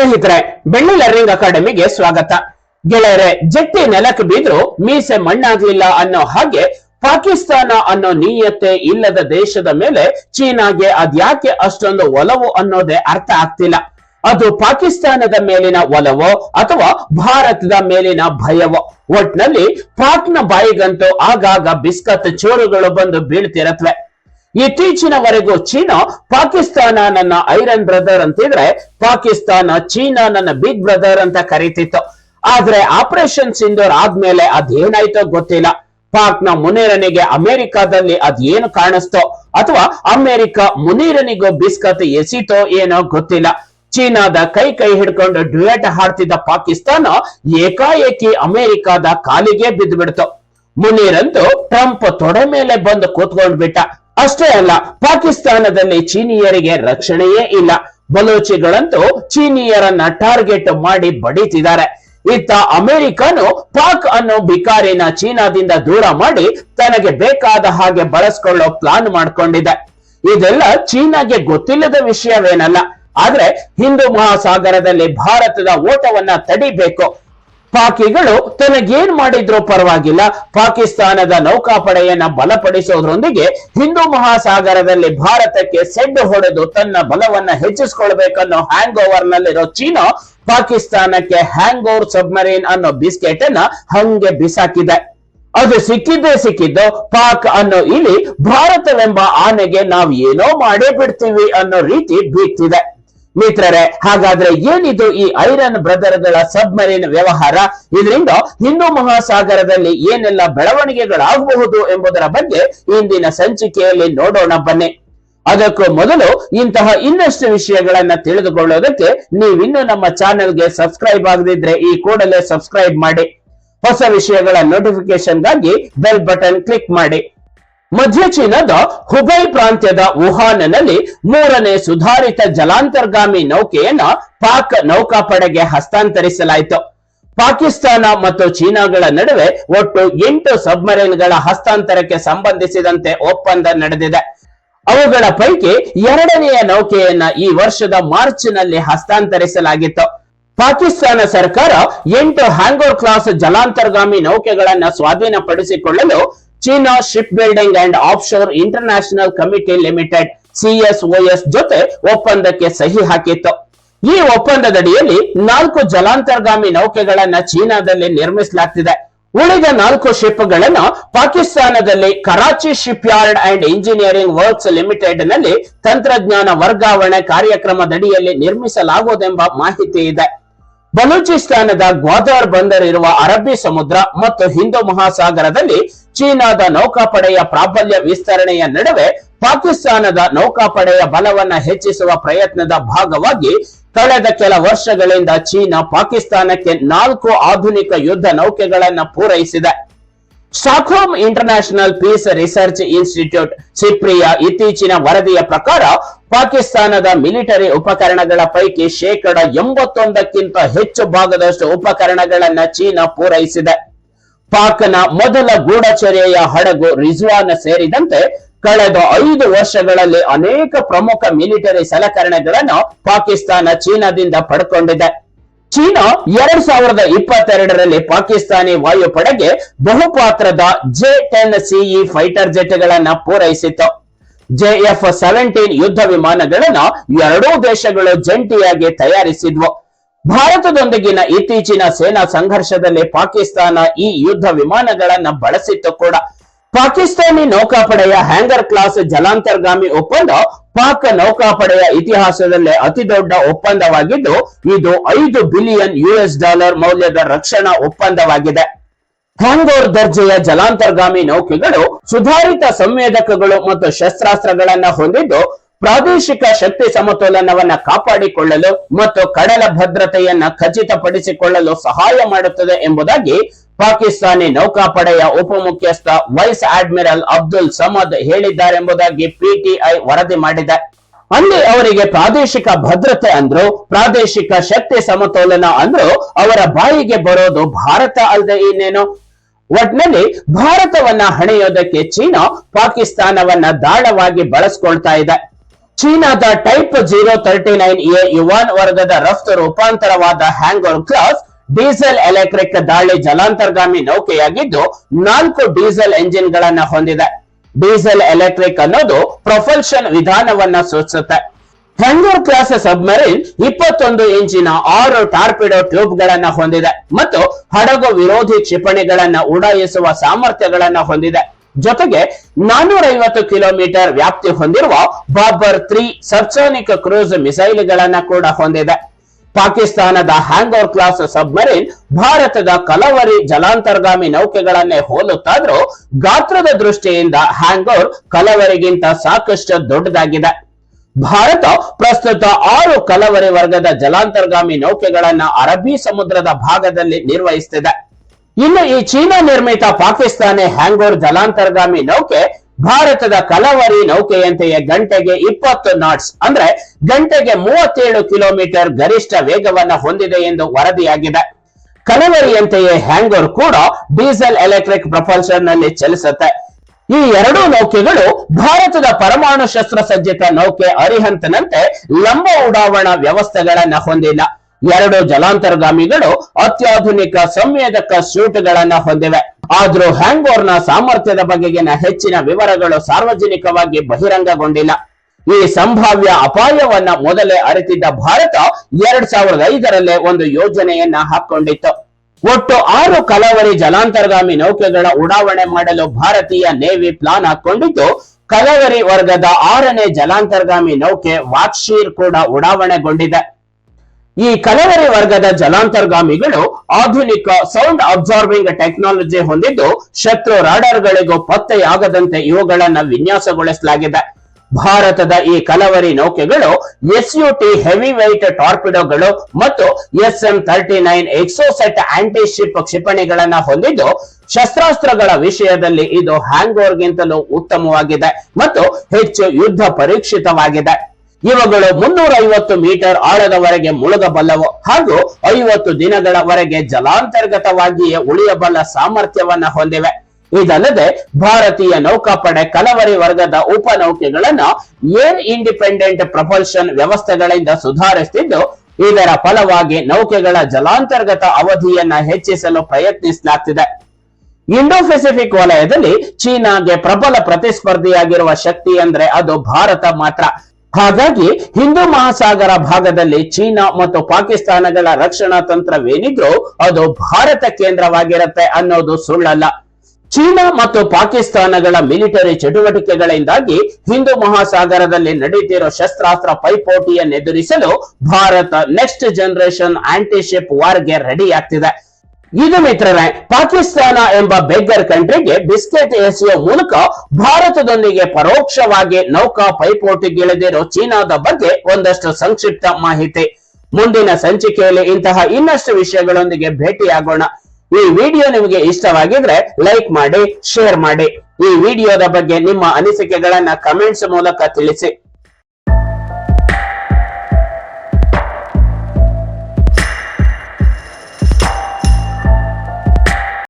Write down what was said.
ಸ್ನೇಹಿತರೆ ಬೆಳ್ಳಿ ಲರ್ನಿಂಗ್ ಅಕಾಡೆಮಿಗೆ ಸ್ವಾಗತ. ಗೆಳೆಯರೆ, ಜಟ್ಟಿ ನೆಲಕ್ಕೆ ಬಿದ್ರು, ಮೀಸೆ ಮಣ್ಣಾಗ್ಲಿಲ್ಲ ಅನ್ನೋ ಹಾಗೆ ಪಾಕಿಸ್ತಾನ ಅನ್ನೋ ನೀಯತೆ ಇಲ್ಲದ ದೇಶದ ಮೇಲೆ ಚೀನಾಗೆ ಅದ್ಯಾಕೆ ಅಷ್ಟೊಂದು ಒಲವು ಅನ್ನೋದೇ ಅರ್ಥ ಆಗ್ತಿಲ್ಲ. ಅದು ಪಾಕಿಸ್ತಾನದ ಮೇಲಿನ ಒಲವೋ ಅಥವಾ ಭಾರತದ ಮೇಲಿನ ಭಯವೋ? ಒಟ್ನಲ್ಲಿ ಪಾಕ್ನ ಬಾಯಿಗಂತೂ ಆಗಾಗ ಬಿಸ್ಕತ್ ಚೋರುಗಳು ಬಂದು ಬೀಳ್ತಿರತ್ವೆ. ಇತ್ತೀಚಿನವರೆಗೂ ಚೀನಾ ಪಾಕಿಸ್ತಾನ ನನ್ನ ಐರನ್ ಬ್ರದರ್ ಅಂತಿದ್ರೆ ಪಾಕಿಸ್ತಾನ, ಚೀನಾ ನನ್ನ ಬಿಗ್ ಬ್ರದರ್ ಅಂತ ಕರೀತಿತ್ತು. ಆದ್ರೆ ಆಪರೇಷನ್ ಸಿಂಧೂರ್ ಆದ್ಮೇಲೆ ಅದೇನಾಯ್ತೋ ಗೊತ್ತಿಲ್ಲ. ಪಾಕ್ನ ಮುನೀರನಿಗೆ ಅಮೆರಿಕಾದಲ್ಲಿ ಅದೇನು ಕಾಣಿಸ್ತೋ? ಅಥವಾ ಅಮೆರಿಕ ಮುನೀರನಿಗೂ ಬಿಸ್ಕತ್ ಎಸಿತೋ ಏನೋ ಗೊತ್ತಿಲ್ಲ. ಚೀನಾದ ಕೈ ಕೈ ಹಿಡ್ಕೊಂಡು ಡ್ಯುಯೆಟ್ ಹಾಡ್ತಿದ್ದ ಪಾಕಿಸ್ತಾನ ಏಕಾಏಕಿ ಅಮೆರಿಕಾದ ಕಾಲಿಗೆ ಬಿದ್ದುಬಿಡ್ತು. ಮುನೀರಂತೂ ಟ್ರಂಪ್ ತೊಡೆ ಮೇಲೆ ಬಂದು ಕೂತ್ಕೊಂಡ್ಬಿಟ್ಟ. ಅಷ್ಟೇ ಅಲ್ಲ, ಪಾಕಿಸ್ತಾನದಲ್ಲಿ ಚೀನಿಯರಿಗೆ ರಕ್ಷಣೆಯೇ ಇಲ್ಲ. ಬಲೋಚಿಗಳಂತೂ ಚೀನಿಯರನ್ನ ಟಾರ್ಗೆಟ್ ಮಾಡಿ ಬಡಿತಿದ್ದಾರೆ. ಇತ್ತ ಅಮೆರಿಕನು ಪಾಕ್ ಅನ್ನೋ ಬಿಕಾರಿನ ಚೀನಾದಿಂದ ದೂರ ಮಾಡಿ ತನಗೆ ಬೇಕಾದ ಹಾಗೆ ಬಳಸ್ಕೊಳ್ಳೋ ಪ್ಲಾನ್ ಮಾಡ್ಕೊಂಡಿದೆ. ಇದೆಲ್ಲ ಚೀನಾಗೆ ಗೊತ್ತಿಲ್ಲದ ವಿಷಯವೇನಲ್ಲ. ಆದ್ರೆ ಹಿಂದೂ ಮಹಾಸಾಗರದಲ್ಲಿ ಭಾರತದ ಓಟವನ್ನ ತಡಿಬೇಕು. ಪಾಕಿಗಳು ತನಗೇನ್ ಮಾಡಿದ್ರು ಪರವಾಗಿಲ್ಲ. ಪಾಕಿಸ್ತಾನದ ನೌಕಾಪಡೆಯನ್ನ ಬಲಪಡಿಸೋದ್ರೊಂದಿಗೆ ಹಿಂದೂ ಮಹಾಸಾಗರದಲ್ಲಿ ಭಾರತಕ್ಕೆ ಸೆಡ್ಡು ಹೊಡೆದು ತನ್ನ ಬಲವನ್ನ ಹೆಚ್ಚಿಸ್ಕೊಳ್ಬೇಕನ್ನೋ ಹ್ಯಾಂಗ್ ಓವರ್ ನಲ್ಲಿರೋ ಚೀನಾ ಪಾಕಿಸ್ತಾನಕ್ಕೆ ಹ್ಯಾಂಗ್ ಓವರ್ ಸಬ್ಮರೀನ್ ಅನ್ನೋ ಬಿಸ್ಕೆಟ್ ಅನ್ನ ಹಂಗೆ ಬಿಸಾಕಿದೆ. ಅದು ಸಿಕ್ಕಿದ್ದೇ ಸಿಕ್ಕಿದ್ದು ಪಾಕ್ ಅನ್ನೋ ಇಲ್ಲಿ ಭಾರತವೆಂಬ ಆನೆಗೆ ನಾವು ಏನೋ ಮಾಡೇ ಬಿಡ್ತೀವಿ ಅನ್ನೋ ರೀತಿ ಬೀಗ್ತಿದೆ. ಮಿತ್ರರೇ ಹಾಗಾದ್ರೆ ಏನಿದು ಈ ಐರನ್ ಬ್ರದರ್ಗಳ ಸಬ್ಮರೀನ್ ವ್ಯವಹಾರ? ಇದರಿಂದ ಹಿಂದೂ ಮಹಾಸಾಗರದಲ್ಲಿ ಏನೆಲ್ಲ ಬೆಳವಣಿಗೆಗಳಾಗಬಹುದು ಎಂಬುದರ ಬಗ್ಗೆ ಇಂದಿನ ಸಂಚಿಕೆಯಲ್ಲಿ ನೋಡೋಣ ಬನ್ನಿ. ಅದಕ್ಕೂ ಮೊದಲು ಇಂತಹ ಇನ್ನಷ್ಟು ವಿಷಯಗಳನ್ನ ತಿಳಿದುಕೊಳ್ಳೋದಕ್ಕೆ ನೀವಿನ್ನೂ ನಮ್ಮ ಚಾನೆಲ್ಗೆ ಸಬ್ಸ್ಕ್ರೈಬ್ ಆಗದಿದ್ರೆ ಈ ಕೂಡಲೇ ಸಬ್ಸ್ಕ್ರೈಬ್ ಮಾಡಿ. ಹೊಸ ವಿಷಯಗಳ ನೋಟಿಫಿಕೇಶನ್ಗಾಗಿ ಬೆಲ್ ಬಟನ್ ಕ್ಲಿಕ್ ಮಾಡಿ. ಮಧ್ಯ ಚೀನಾದ ಹುಬೈ ಪ್ರಾಂತ್ಯದ ವುಹಾನ್ನಲ್ಲಿ ಮೂರನೇ ಸುಧಾರಿತ ಜಲಾಂತರ್ಗಾಮಿ ನೌಕೆಯನ್ನ ಪಾಕ್ ನೌಕಾಪಡೆಗೆ ಹಸ್ತಾಂತರಿಸಲಾಯಿತು. ಪಾಕಿಸ್ತಾನ ಮತ್ತು ಚೀನಾಗಳ ನಡುವೆ ಒಟ್ಟು ಎಂಟು ಸಬ್ಮರೀನ್ಗಳ ಹಸ್ತಾಂತರಕ್ಕೆ ಸಂಬಂಧಿಸಿದಂತೆ ಒಪ್ಪಂದ ನಡೆದಿದೆ. ಅವುಗಳ ಪೈಕಿ ಎರಡನೆಯ ನೌಕೆಯನ್ನ ಈ ವರ್ಷದ ಮಾರ್ಚ್ನಲ್ಲಿ ಹಸ್ತಾಂತರಿಸಲಾಗಿತ್ತು. ಪಾಕಿಸ್ತಾನ ಸರ್ಕಾರ ಎಂಟು ಹ್ಯಾಂಗೋರ್ ಕ್ಲಾಸ್ ಜಲಾಂತರ್ಗಾಮಿ ನೌಕೆಗಳನ್ನ ಸ್ವಾಧೀನಪಡಿಸಿಕೊಳ್ಳಲು China ship building and offshore international committee limited CSOS ಜೊತೆ ಒಪ್ಪಂದಕ್ಕೆ ಸಹಿ ಹಾಕಿತ್ತು. ಈ ಒಪ್ಪಂದದಡಿಯಲ್ಲಿ ನಾಲ್ಕು ಜಲಾಂತರ್ಗಾಮಿ ನೌಕೆಗಳನ್ನ ಚೀನಾದಲ್ಲಿ ನಿರ್ಮಿಸಲಾಗ್ತಿದೆ. ಉಳಿದ ನಾಲ್ಕು ಶಿಪ್ಗಳನ್ನು ಪಾಕಿಸ್ತಾನದಲ್ಲಿ Karachi shipyard and engineering works ಲಿಮಿಟೆಡ್ನಲ್ಲಿ ತಂತ್ರಜ್ಞಾನ ವರ್ಗಾವಣೆ ಕಾರ್ಯಕ್ರಮದಡಿಯಲ್ಲಿ ನಿರ್ಮಿಸಲಾಗುವುದೆಂಬ ಮಾಹಿತಿ ಇದೆ. ಬಲೂಚಿಸ್ತಾನದ ಗ್ವಾದಾರ್ ಬಂದರ್ ಇರುವ ಅರಬ್ಬಿ ಸಮುದ್ರ ಮತ್ತು ಹಿಂದೂ ಮಹಾಸಾಗರದಲ್ಲಿ ಚೀನಾದ ನೌಕಾಪಡೆಯ ಪ್ರಾಬಲ್ಯ ವಿಸ್ತರಣೆಯ ನಡುವೆ ಪಾಕಿಸ್ತಾನದ ನೌಕಾಪಡೆಯ ಬಲವನ್ನು ಹೆಚ್ಚಿಸುವ ಪ್ರಯತ್ನದ ಭಾಗವಾಗಿ ಕಳೆದ ಕೆಲ ವರ್ಷಗಳಿಂದ ಚೀನಾ ಪಾಕಿಸ್ತಾನಕ್ಕೆ ನಾಲ್ಕು ಆಧುನಿಕ ಯುದ್ಧ ನೌಕೆಗಳನ್ನು ಪೂರೈಸಿದೆ. Stockholm international peace research institute ಸಿಪ್ರಿಯ ಇತ್ತೀಚಿನ ವರದಿಯ ಪ್ರಕಾರ ಪಾಕಿಸ್ತಾನದ ಮಿಲಿಟರಿ ಉಪಕರಣಗಳ ಪೈಕಿ ಶೇಕಡ ಎಂಬತ್ತೊಂದಕ್ಕಿಂತ ಹೆಚ್ಚು ಭಾಗದಷ್ಟು ಉಪಕರಣಗಳನ್ನ ಚೀನಾ ಪೂರೈಸಿದೆ. ಪಾಕ್ನ ಮೊದಲ ಗೂಢಚರ್ಯೆಯ ಹಡಗು ರಿಜ್ವಾನ್ ಸೇರಿದಂತೆ ಕಳೆದ ಐದು ವರ್ಷಗಳಲ್ಲಿ ಅನೇಕ ಪ್ರಮುಖ ಮಿಲಿಟರಿ ಸಲಕರಣೆಗಳನ್ನು ಪಾಕಿಸ್ತಾನ ಚೀನಾದಿಂದ ಪಡ್ಕೊಂಡಿದೆ. ಚೀನಾ ಎರಡ್ ಸಾವಿರದ ಇಪ್ಪತ್ತೆರಡರಲ್ಲಿ ಪಾಕಿಸ್ತಾನಿ ವಾಯುಪಡೆಗೆ ಬಹುಪಾತ್ರದ ಜೆ ಟೆನ್ ಸಿಇ ಫೈಟರ್ ಜೆಟ್ಗಳನ್ನ ಪೂರೈಸಿತ್ತು ಜೆಎಫ್ ಸೆವೆಂಟೀನ್ ಯುದ್ಧ ವಿಮಾನಗಳನ್ನ ಎರಡೂ ದೇಶಗಳು ಜಂಟಿಯಾಗಿ ತಯಾರಿಸಿದ್ವು. ಭಾರತದೊಂದಿಗಿನ ಇತ್ತೀಚಿನ ಸೇನಾ ಸಂಘರ್ಷದಲ್ಲಿ ಪಾಕಿಸ್ತಾನ ಈ ಯುದ್ಧ ವಿಮಾನಗಳನ್ನ ಬಳಸಿತ್ತು ಕೂಡ. ಪಾಕಿಸ್ತಾನಿ ನೌಕಾಪಡೆಯ ಹ್ಯಾಂಗರ್ ಕ್ಲಾಸ್ ಜಲಾಂತರ್ಗಾಮಿ ಒಪ್ಪಂದ ಪಾಕ್ ನೌಕಾಪಡೆಯ ಇತಿಹಾಸದಲ್ಲೇ ಅತಿ ದೊಡ್ಡ ಒಪ್ಪಂದವಾಗಿದ್ದು, ಇದು ಐದು ಬಿಲಿಯನ್ ಯುಎಸ್ ಡಾಲರ್ ಮೌಲ್ಯದ ರಕ್ಷಣಾ ಒಪ್ಪಂದವಾಗಿದೆ. ಹ್ಯಾಂಗೋರ್ ದರ್ಜೆಯ ಜಲಾಂತರ್ಗಾಮಿ ನೌಕೆಗಳು ಸುಧಾರಿತ ಸಂವೇದಕಗಳು ಮತ್ತು ಶಸ್ತ್ರಾಸ್ತ್ರಗಳನ್ನ ಹೊಂದಿದ್ದು ಪ್ರಾದೇಶಿಕ ಶಕ್ತಿ ಸಮತೋಲನವನ್ನ ಕಾಪಾಡಿಕೊಳ್ಳಲು ಮತ್ತು ಕಡಲ ಭದ್ರತೆಯನ್ನ ಖಚಿತಪಡಿಸಿಕೊಳ್ಳಲು ಸಹಾಯ ಮಾಡುತ್ತದೆ ಎಂಬುದಾಗಿ ಪಾಕಿಸ್ತಾನಿ ನೌಕಾಪಡೆಯ ಉಪಮುಖ್ಯಸ್ಥ ವೈಸ್ ಅಡ್ಮಿರಲ್ ಅಬ್ದುಲ್ ಸಮದ್ ಹೇಳಿದ್ದಾರೆಂಬುದಾಗಿ ಪಿಟಿಐ ವರದಿ ಮಾಡಿದೆ. ಅಲ್ಲಿ ಅವರಿಗೆ ಪ್ರಾದೇಶಿಕ ಭದ್ರತೆ ಅಂದ್ರು, ಪ್ರಾದೇಶಿಕ ಶಕ್ತಿ ಸಮತೋಲನ ಅಂದ್ರು, ಅವರ ಬಾಯಿಗೆ ಬರೋದು ಭಾರತ ಅಲ್ಲದೆ ಇನ್ನೇನು? ಒಟ್ನಲ್ಲಿ ಭಾರತವನ್ನ ಹಣೆಯೋದಕ್ಕೆ ಚೀನಾ ಪಾಕಿಸ್ತಾನವನ್ನ ದಾಳವಾಗಿ ಬಳಸ್ಕೊಳ್ತಾ ಇದೆ. ಚೀನಾದ type zero thirty nine A Yuan ವರ್ಗದ ರಫ್ತು ರೂಪಾಂತರವಾದ ಹ್ಯಾಂಗೋರ್ ಕ್ಲಾಸ್ ಡೀಸೆಲ್ ಎಲೆಕ್ಟ್ರಿಕ್ ದಾಳಿ ಜಲಾಂತರ್ಗಾಮಿ ನೌಕೆಯಾಗಿದ್ದು ನಾಲ್ಕು ಡೀಸೆಲ್ ಎಂಜಿನ್ ಗಳನ್ನ ಹೊಂದಿದೆ. ಡೀಸೆಲ್, ಎಲೆಕ್ಟ್ರಿಕ್ ಅನ್ನೋದು ಪ್ರೊಫಲ್ಷನ್ ವಿಧಾನವನ್ನ ಸೂಚಿಸುತ್ತೆ. ಹೆಂಗೂರ್ ಕ್ಲಾಸ್ ಸಬ್ಮರೀನ್ ಇಪ್ಪತ್ತೊಂದು ಇಂಚಿನ ಆರು ಟಾರ್ಪಿಡೋ ಟ್ಯೂಬ್ ಗಳನ್ನ ಹೊಂದಿದೆ ಮತ್ತು ಹಡಗು ವಿರೋಧಿ ಕ್ಷಿಪಣಿಗಳನ್ನ ಉಡಾಯಿಸುವ ಸಾಮರ್ಥ್ಯಗಳನ್ನ ಹೊಂದಿದೆ. ಜೊತೆಗೆ ನಾನೂರೈವತ್ತು ಕಿಲೋಮೀಟರ್ ವ್ಯಾಪ್ತಿ ಹೊಂದಿರುವ ಬಾಬರ್ ತ್ರೀ ಸಬ್ಸಾನಿಕ್ ಕ್ರೂಸ್ ಮಿಸೈಲ್ಗಳನ್ನ ಕೂಡ ಹೊಂದಿದೆ. ಪಾಕಿಸ್ತಾನದ ಹ್ಯಾಂಗೋರ್ ಕ್ಲಾಸ್ ಸಬ್ಮರೀನ್ ಭಾರತದ ಕಲವರಿ ಜಲಾಂತರ್ಗಾಮಿ ನೌಕೆಗಳನ್ನೇ ಹೋಲುತ್ತಾದ್ರೂ ಗಾತ್ರದ ದೃಷ್ಟಿಯಿಂದ ಹ್ಯಾಂಗೋರ್ ಕಲವರಿಗಿಂತ ಸಾಕಷ್ಟು ದೊಡ್ಡದಾಗಿದೆ. ಭಾರತ ಪ್ರಸ್ತುತ ಆರು ಕಲವರಿ ವರ್ಗದ ಜಲಾಂತರ್ಗಾಮಿ ನೌಕೆಗಳನ್ನ ಅರಬ್ಬಿ ಸಮುದ್ರದ ಭಾಗದಲ್ಲಿ ನಿರ್ವಹಿಸುತ್ತಿದೆ ಇನ್ನು ಈ ಚೀನಾ ನಿರ್ಮಿತ ಪಾಕಿಸ್ತಾನಿ ಹ್ಯಾಂಗೋರ್ ಜಲಾಂತರ್ಗಾಮಿ ನೌಕೆ ಭಾರತದ ಕಲವರಿ ನೌಕೆಯಂತೆಯೇ ಗಂಟೆಗೆ ಇಪ್ಪತ್ತು ನಾಟ್ಸ್ ಅಂದ್ರೆ ಗಂಟೆಗೆ ಮೂವತ್ತೇಳು ಕಿಲೋಮೀಟರ್ ಗರಿಷ್ಠ ವೇಗವನ್ನ ಹೊಂದಿದೆ ಎಂದು ವರದಿಯಾಗಿದೆ. ಕಲವರಿಯಂತೆಯೇ ಹ್ಯಾಂಗರ್ ಕೂಡ ಡೀಸೆಲ್ ಎಲೆಕ್ಟ್ರಿಕ್ ಪ್ರಪಲ್ಷನ್ನಲ್ಲಿ ಚಲಿಸುತ್ತೆ. ಈ ಎರಡೂ ನೌಕೆಗಳು ಭಾರತದ ಪರಮಾಣು ಶಸ್ತ್ರಸಜ್ಜಿತ ನೌಕೆ ಅರಿಹಂತನಂತೆ ಲಂಬ ಉಡಾವಣಾ ವ್ಯವಸ್ಥೆಗಳನ್ನ ಹೊಂದಿಲ್ಲ. ಎರಡು ಜಲಾಂತರ್ಗಾಮಿಗಳು ಅತ್ಯಾಧುನಿಕ ಸಂವೇದಕ ಸೂಟ್ಗಳನ್ನು ಹೊಂದಿವೆ. ಆದ್ರೂ ಹ್ಯಾಂಗೋರ್ನ ಸಾಮರ್ಥ್ಯದ ಬಗೆಗಿನ ಹೆಚ್ಚಿನ ವಿವರಗಳು ಸಾರ್ವಜನಿಕವಾಗಿ ಬಹಿರಂಗಗೊಂಡಿಲ್ಲ. ಈ ಸಂಭಾವ್ಯ ಅಪಾಯವನ್ನ ಮೊದಲೇ ಅರಿತಿದ್ದ ಭಾರತ ಎರಡ್ ಸಾವಿರದ ಐದರಲ್ಲೇ ಒಂದು ಯೋಜನೆಯನ್ನ ಹಾಕೊಂಡಿತ್ತು. ಒಟ್ಟು ಆರು ಕಲವರಿ ಜಲಾಂತರ್ಗಾಮಿ ನೌಕೆಗಳ ಉಡಾವಣೆ ಮಾಡಲು ಭಾರತೀಯ ನೇವಿ ಪ್ಲಾನ್ ಹಾಕೊಂಡಿದ್ದು, ಕಲವರಿ ವರ್ಗದ ಆರನೇ ಜಲಾಂತರ್ಗಾಮಿ ನೌಕೆ ವಾಕ್ಷೀರ್ ಕೂಡ ಉಡಾವಣೆಗೊಂಡಿದೆ. ಈ ಕಲವರಿ ವರ್ಗದ ಜಲಾಂತರ್ಗಾಮಿಗಳು ಆಧುನಿಕ ಸೌಂಡ್ ಅಬ್ಸಾರ್ಬಿಂಗ್ ಟೆಕ್ನಾಲಜಿ ಹೊಂದಿದ್ದು ಶತ್ರು ರಾಡರ್ಗಳಿಗೂ ಪತ್ತೆಯಾಗದಂತೆ ಇವುಗಳನ್ನ ವಿನ್ಯಾಸಗೊಳಿಸಲಾಗಿದೆ. ಭಾರತದ ಈ ಕಲವರಿ ನೌಕೆಗಳು ಎಸ್ ಯು ಹೆವಿ ವೈಟ್ ಟಾರ್ಪಿಡೋಗಳು ಮತ್ತು S M thirty nine Exocet anti ship ಕ್ಷಿಪಣಿಗಳನ್ನ ಹೊಂದಿದ್ದು ಶಸ್ತ್ರಾಸ್ತ್ರಗಳ ವಿಷಯದಲ್ಲಿ ಇದು ಹ್ಯಾಂಗೋರ್ಗಿಂತಲೂ ಉತ್ತಮವಾಗಿದೆ ಮತ್ತು ಹೆಚ್ಚು ಯುದ್ಧ ಪರೀಕ್ಷಿತವಾಗಿದೆ. ಇವುಗಳು ಮುನ್ನೂರ ಐವತ್ತು ಮೀಟರ್ ಆಳದವರೆಗೆ ಮುಳುಗಬಲ್ಲವು ಹಾಗೂ ಐವತ್ತು ದಿನಗಳವರೆಗೆ ಜಲಾಂತರ್ಗತವಾಗಿಯೇ ಉಳಿಯಬಲ್ಲ ಸಾಮರ್ಥ್ಯವನ್ನ ಹೊಂದಿವೆ. ಇದಲ್ಲದೆ ಭಾರತೀಯ ನೌಕಾಪಡೆ ಕಲವರಿ ವರ್ಗದ ಉಪನೌಕೆಗಳನ್ನ ಏರ್ ಇಂಡಿಪೆಂಡೆಂಟ್ ಪ್ರಪಲ್ಷನ್ ವ್ಯವಸ್ಥೆಗಳಿಂದ ಸುಧಾರಿಸುತ್ತಿದ್ದು ಇದರ ಫಲವಾಗಿ ನೌಕೆಗಳ ಜಲಾಂತರ್ಗತ ಅವಧಿಯನ್ನ ಹೆಚ್ಚಿಸಲು ಪ್ರಯತ್ನಿಸಲಾಗ್ತಿದೆ. ಇಂಡೋ ಪೆಸಿಫಿಕ್ ವಲಯದಲ್ಲಿ ಚೀನಾಗೆ ಪ್ರಬಲ ಪ್ರತಿಸ್ಪರ್ಧಿಯಾಗಿರುವ ಶಕ್ತಿ ಅಂದ್ರೆ ಅದು ಭಾರತ ಮಾತ್ರ. ಹಾಗಾಗಿ ಹಿಂದೂ ಮಹಾಸಾಗರ ಭಾಗದಲ್ಲಿ ಚೀನಾ ಮತ್ತು ಪಾಕಿಸ್ತಾನಗಳ ರಕ್ಷಣಾ ತಂತ್ರವೇನಿದ್ರೂ ಅದು ಭಾರತ ಕೇಂದ್ರವಾಗಿರುತ್ತೆ ಅನ್ನೋದು ಸುಳ್ಳಲ್ಲ. ಚೀನಾ ಮತ್ತು ಪಾಕಿಸ್ತಾನಗಳ ಮಿಲಿಟರಿ ಚಟುವಟಿಕೆಗಳಿಂದಾಗಿ ಹಿಂದೂ ಮಹಾಸಾಗರದಲ್ಲಿ ನಡೆಯುತ್ತಿರುವ ಶಸ್ತ್ರಾಸ್ತ್ರ ಪೈಪೋಟಿಯನ್ನೆದುರಿಸಲು Bharat next generation anti ship ವಾರ್ಗೆ ready ಆಗ್ತಿದೆ. ಇದು ಮಿತ್ರರೇ ಪಾಕಿಸ್ತಾನ ಎಂಬ ಬೆಗ್ಗರ್ ಕಂಟ್ರಿಗೆ ಬಿಸ್ಕೆಟ್ ಎಸೆಯುವ ಮೂಲಕ ಭಾರತದೊಂದಿಗೆ ಪರೋಕ್ಷವಾಗಿ ನೌಕಾ ಪೈಪೋಟಿಗಿಳಿದಿರೋ ಚೀನಾದ ಬಗ್ಗೆ ಒಂದಷ್ಟು ಸಂಕ್ಷಿಪ್ತ ಮಾಹಿತಿ. ಮುಂದಿನ ಸಂಚಿಕೆಯಲ್ಲಿ ಇಂತಹ ಇನ್ನಷ್ಟು ವಿಷಯಗಳೊಂದಿಗೆ ಭೇಟಿಯಾಗೋಣ. ಈ ವಿಡಿಯೋ ನಿಮಗೆ ಇಷ್ಟವಾಗಿದ್ರೆ ಲೈಕ್ ಮಾಡಿ, ಶೇರ್ ಮಾಡಿ. ಈ ವಿಡಿಯೋದ ಬಗ್ಗೆ ನಿಮ್ಮ ಅನಿಸಿಕೆಗಳನ್ನ ಕಮೆಂಟ್ಸ್ ಮೂಲಕ ತಿಳಿಸಿ.